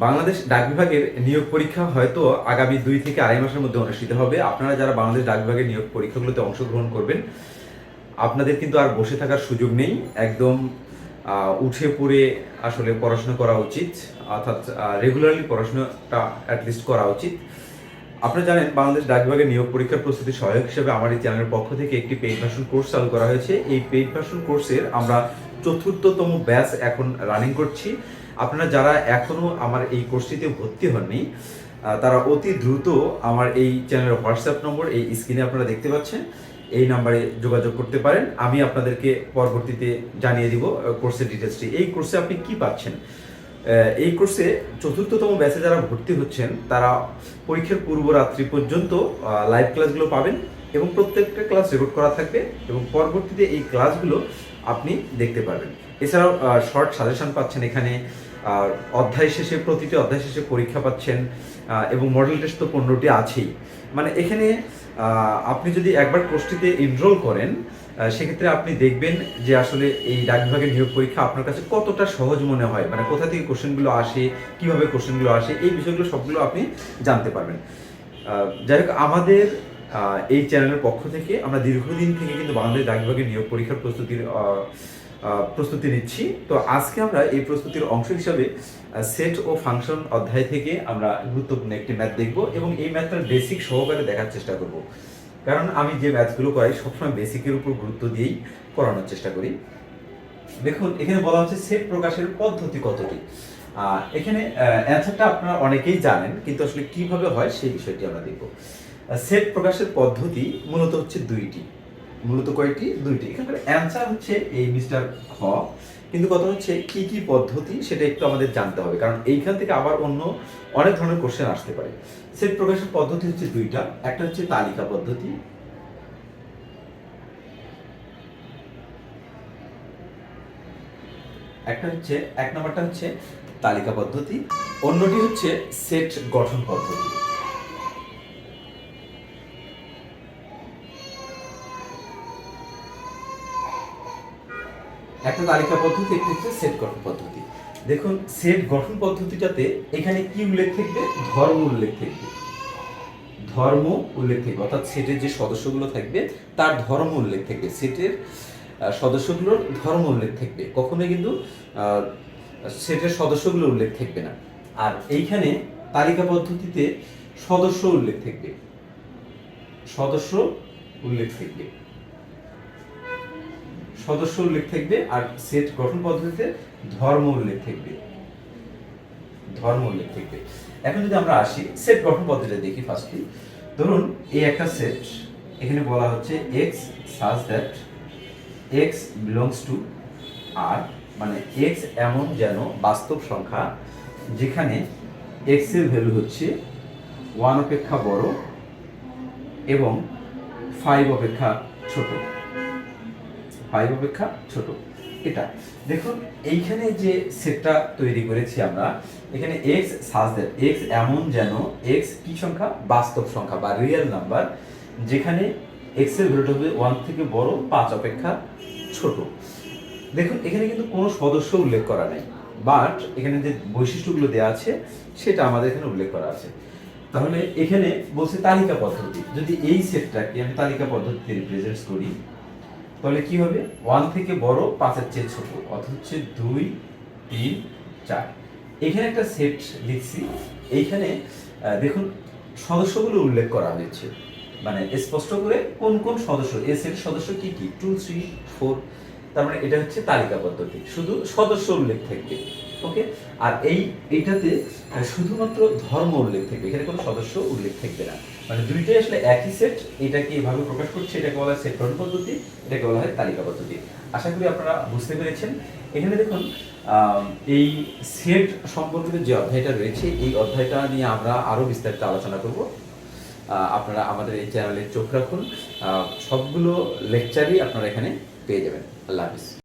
বাংলাদেশ ডাক বিভাগের নিয়োগ পরীক্ষা হয়তো আগামী দুই থেকে আড়াই মাসের মধ্যে অনুষ্ঠিত হবে। আপনারা যারা বাংলাদেশ ডাক বিভাগের নিয়োগ পরীক্ষাগুলোতে অংশগ্রহণ করবেন, আপনাদের কিন্তু আর বসে থাকার সুযোগ নেই। একদম উঠে পড়ে আসলে পড়াশোনা করা উচিত, অর্থাৎ রেগুলারলি পড়াশোনাটা অ্যাটলিস্ট করা উচিত। আপনারা জানেন, বাংলাদেশ ডাক বিভাগের নিয়োগ পরীক্ষার প্রস্তুতি সহায়ক হিসেবে আমার এই চ্যানেলের পক্ষ থেকে একটি পেইড ভার্সন কোর্স চালু করা হয়েছে। এই পেইড ভার্সন কোর্সের আমরা চতুর্থতম ব্যাচ এখন রানিং করছি। আপনারা যারা এখনও আমার এই কোর্সটিতে ভর্তি হননি তারা অতি দ্রুত আমার এই চ্যানেলের হোয়াটসঅ্যাপ নম্বর, এই স্ক্রিনে আপনারা দেখতে পাচ্ছেন, এই নাম্বারে যোগাযোগ করতে পারেন। আমি আপনাদেরকে পরবর্তীতে জানিয়ে দিব কোর্সের ডিটেলসটি এই কোর্সে আপনি কি পাচ্ছেন? এই কোর্সে চতুর্থতম ব্যাচে যারা ভর্তি হচ্ছেন, তারা পরীক্ষার পূর্ব রাত্রি পর্যন্ত লাইভ ক্লাসগুলো পাবেন এবং প্রত্যেকটা ক্লাস রেকর্ড করা থাকবে এবং পরবর্তীতে এই ক্লাসগুলো আপনি দেখতে পারবেন। এছাড়াও শর্ট সাজেশন পাচ্ছেন এখানে। অধ্যায় শেষে প্রতিটি অধ্যায় শেষে পরীক্ষা পাচ্ছেন এবং মডেল টেস্ট তো পনেরোটি আছেই। মানে এখানে আপনি যদি একবার কোর্সটিতে এনরোল করেন সেক্ষেত্রে আপনি দেখবেন যে আসলে এই ডাক বিভাগের নিয়োগ পরীক্ষা আপনার কাছে কতটা সহজ মনে হয়। মানে কোথা থেকে কোশ্চেনগুলো আসে, কীভাবে কোশ্চেনগুলো আসে, এই বিষয়গুলো সবগুলো আপনি জানতে পারবেন। যাই হোক, আমাদের এই চ্যানেলের পক্ষ থেকে আমরা দীর্ঘদিন থেকে কিন্তু বাংলাদেশ ডাক বিভাগের নিয়োগ পরীক্ষার প্রস্তুতির প্রস্তুতি নিচ্ছি। তো আজকে আমরা এই প্রস্তুতির অংশ হিসাবে সেট ও ফাংশন অধ্যায় থেকে আমরা গুরুত্বপূর্ণ একটি ম্যাথ দেখব এবং এই ম্যাথটার বেসিক সহকারে দেখার চেষ্টা করব। কারণ আমি যে ম্যাথগুলো করাই, সবসময় বেসিকের উপর গুরুত্ব দিয়েই করানোর চেষ্টা করি। দেখুন, এখানে বলা হচ্ছে সেট প্রকাশের পদ্ধতি কতটি? এখানে অ্যান্সারটা আপনারা অনেকেই জানেন, কিন্তু আসলে কীভাবে হয় সেই বিষয়টি আমরা দেখব। সেট প্রকাশের পদ্ধতি মূলত হচ্ছে দুইটি। মূলত কয়েকটি দুইটি। এখানকার অ্যান্সার হচ্ছে এই মিস্টার খ। কিন্তু কথা হচ্ছে কি কি পদ্ধতি সেটা একটু আমাদের জানতে হবে। কারণ এইখান থেকে আবার অন্য অনেক ধরনের কোশ্চেন আসতে পারে। সেট প্রকাশের পদ্ধতি হচ্ছে দুইটা। একটা হচ্ছে তালিকা পদ্ধতি। একটা হচ্ছে, এক নম্বরটা হচ্ছে তালিকা পদ্ধতি। অন্যটি হচ্ছে সেট গঠন পদ্ধতি। একটা তালিকা পদ্ধতি, একটি হচ্ছে সেট গঠন পদ্ধতি। দেখুন সেট গঠন পদ্ধতিটাতে এখানে কি উল্লেখ থাকবে? ধর্ম উল্লেখ থাকবে। ধর্ম উল্লেখ থাকবে। অর্থাৎ সেটের যে সদস্যগুলো থাকবে, তার ধর্ম উল্লেখ থাকবে। সেটের সদস্যগুলোর ধর্ম উল্লেখ থাকবে। কখনোই কিন্তু সেটের সদস্যগুলো উল্লেখ থাকবে না। আর এইখানে তালিকা পদ্ধতিতে সদস্য উল্লেখ থাকবে। সদস্য উল্লেখ থাকবে। সদস্য উল্লেখ থাকবে আর সেট গঠন পদ্ধতিতে ধর্ম উল্লেখ থাকবে। ধর্ম উল্লেখ থাকবে। এখন যদি আমরা আসি, সেট গঠন পদ্ধতিটা দেখি ফার্স্টলি ধরুন, এই একটা সেট, এখানে বলা হচ্ছে X such that X belongs to R মানে এক্স এমন যেন বাস্তব সংখ্যা, যেখানে এক্সের ভ্যালু হচ্ছে ওয়ান অপেক্ষা বড় এবং ফাইভ অপেক্ষা ছোট। ফাইভ অপেক্ষা ছোট। এটা, দেখুন, এইখানে যে সেটটা তৈরি করেছি আমরা, এখানে এক্স সাজ দ্যাট এক্স এমন যেন এক্স কি সংখ্যা? বাস্তব সংখ্যা বা রিয়েল নাম্বার যেখানে এক্সের ভ্যালুটা হবে ওয়ান থেকে বড়, পাঁচ অপেক্ষা ছোট। দেখুন, এখানে কিন্তু কোনো সদস্য উল্লেখ করা নেই বাট এখানে যে বৈশিষ্ট্যগুলো দেওয়া আছে, সেটা আমাদের এখানে উল্লেখ করা আছে। তাহলে এখানে বলছে তালিকা পদ্ধতি। যদি এই সেটটাকে আমি তালিকা পদ্ধতিতে রিপ্রেজেন্ট করি তাহলে কি হবে? ওয়ান থেকে বড় পাঁচের চেয়ে ছোট অর্থাৎ হচ্ছে দুই, তিন, চার। এখানে একটা সেট লিখছি। এইখানে দেখুন, সদস্যগুলো উল্লেখ করা হয়েছে। মানে স্পষ্ট করে কোন কোন সদস্য এই সেট সদস্য কি কি? টু থ্রি ফোর তার মানে এটা হচ্ছে তালিকা পদ্ধতি শুধু সদস্য উল্লেখ থাকবে ওকে আর এই, এইটাতে শুধুমাত্র ধর্ম উল্লেখ থাকবে। এখানে কোনো সদস্য উল্লেখ থাকবে না। মানে দুইটাই আসলে একই সেট এটাকে এভাবে প্রকাশ করছে, এটাকে বলা হয় সেট গঠন পদ্ধতি, এটাকে বলা হয় তালিকা পদ্ধতি। আশা করি আপনারা বুঝতে পেরেছেন। এখানে দেখুন এই সেট সম্পর্কিত যে অধ্যায়টা রয়েছে, এই অধ্যায়টা নিয়ে আমরা আরও বিস্তারিত আলোচনা করব। আপনারা আমাদের এই চ্যানেলে চোখ রাখুন। সবগুলো লেকচারই আপনারা এখানে পেয়ে যাবেন। আল্লাহ হাফিজ।